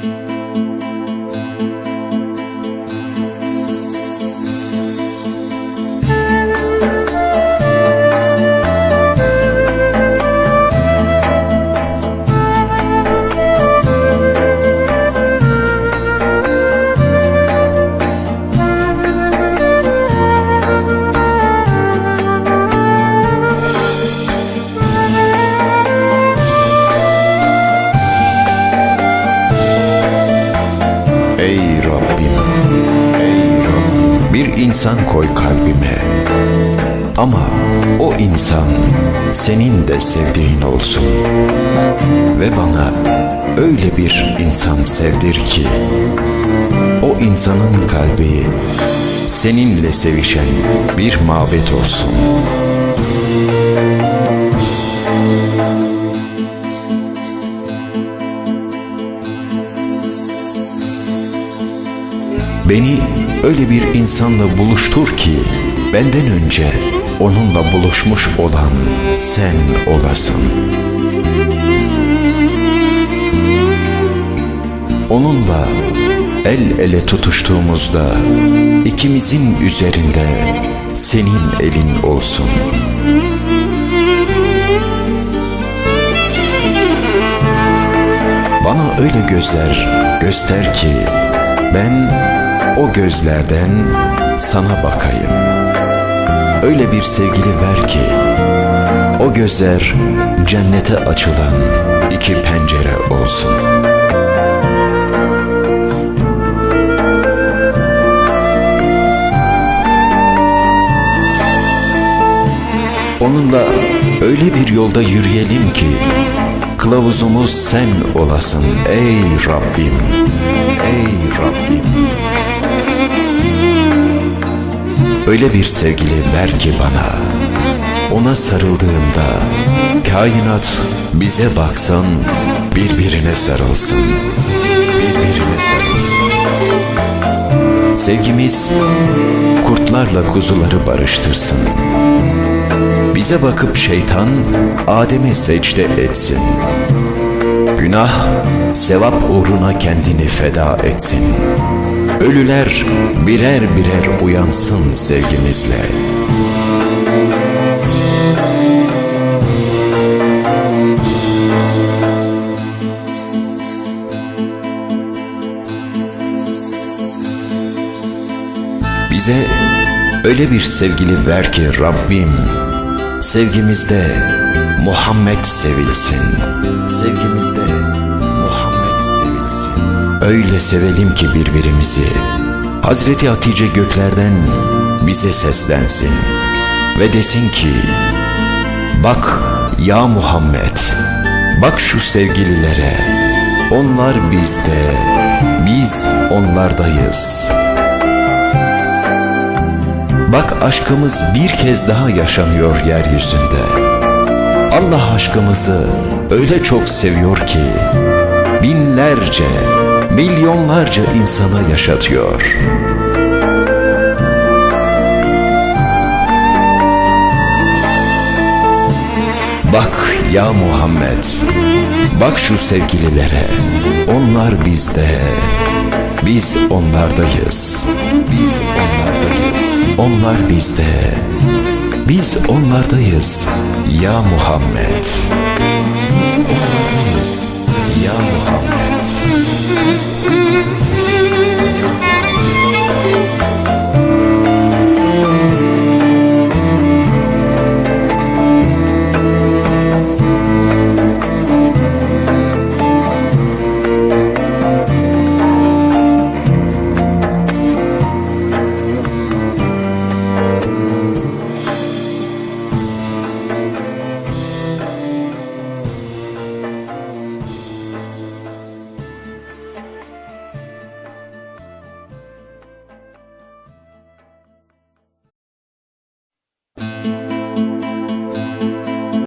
Ey insan koy kalbime. Ama o insan senin de sevdiğin olsun. Ve bana öyle bir insan sevdir ki o insanın kalbi seninle sevişen bir mabet olsun. Beni öyle bir insanla buluştur ki benden önce onunla buluşmuş olan sen olasın. Onunla el ele tutuştuğumuzda ikimizin üzerinde senin elin olsun. Bana öyle gözler göster ki ben o gözlerden sana bakayım. Öyle bir sevgili ver ki o gözler cennete açılan iki pencere olsun. Onunla öyle bir yolda yürüyelim ki kılavuzumuz sen olasın ey Rabbim. Ey Rabbim. Öyle bir sevgili ver ki bana. Ona sarıldığımda kainat bize baksan birbirine sarılsın. Birbirine sarılsın. Sevgimiz kurtlarla kuzuları barıştırsın. Bize bakıp şeytan Adem'e secde etsin. Günah sevap uğruna kendini feda etsin. Ölüler birer birer uyansın sevgimizle. Bize öyle bir sevgili ver ki Rabbim sevgimizde Muhammed sevilsin. Sevgimizde. Öyle sevelim ki birbirimizi. Hazreti Hatice göklerden bize seslensin. Ve desin ki, bak ya Muhammed, bak şu sevgililere. Onlar bizde, biz onlardayız. Bak aşkımız bir kez daha yaşanıyor yeryüzünde. Allah aşkımızı öyle çok seviyor ki binlerce, milyonlarca insana yaşatıyor. Bak ya Muhammed, bak şu sevgililere, onlar bizde, biz onlardayız, biz onlardayız, onlar bizde, biz onlardayız ya Muhammed.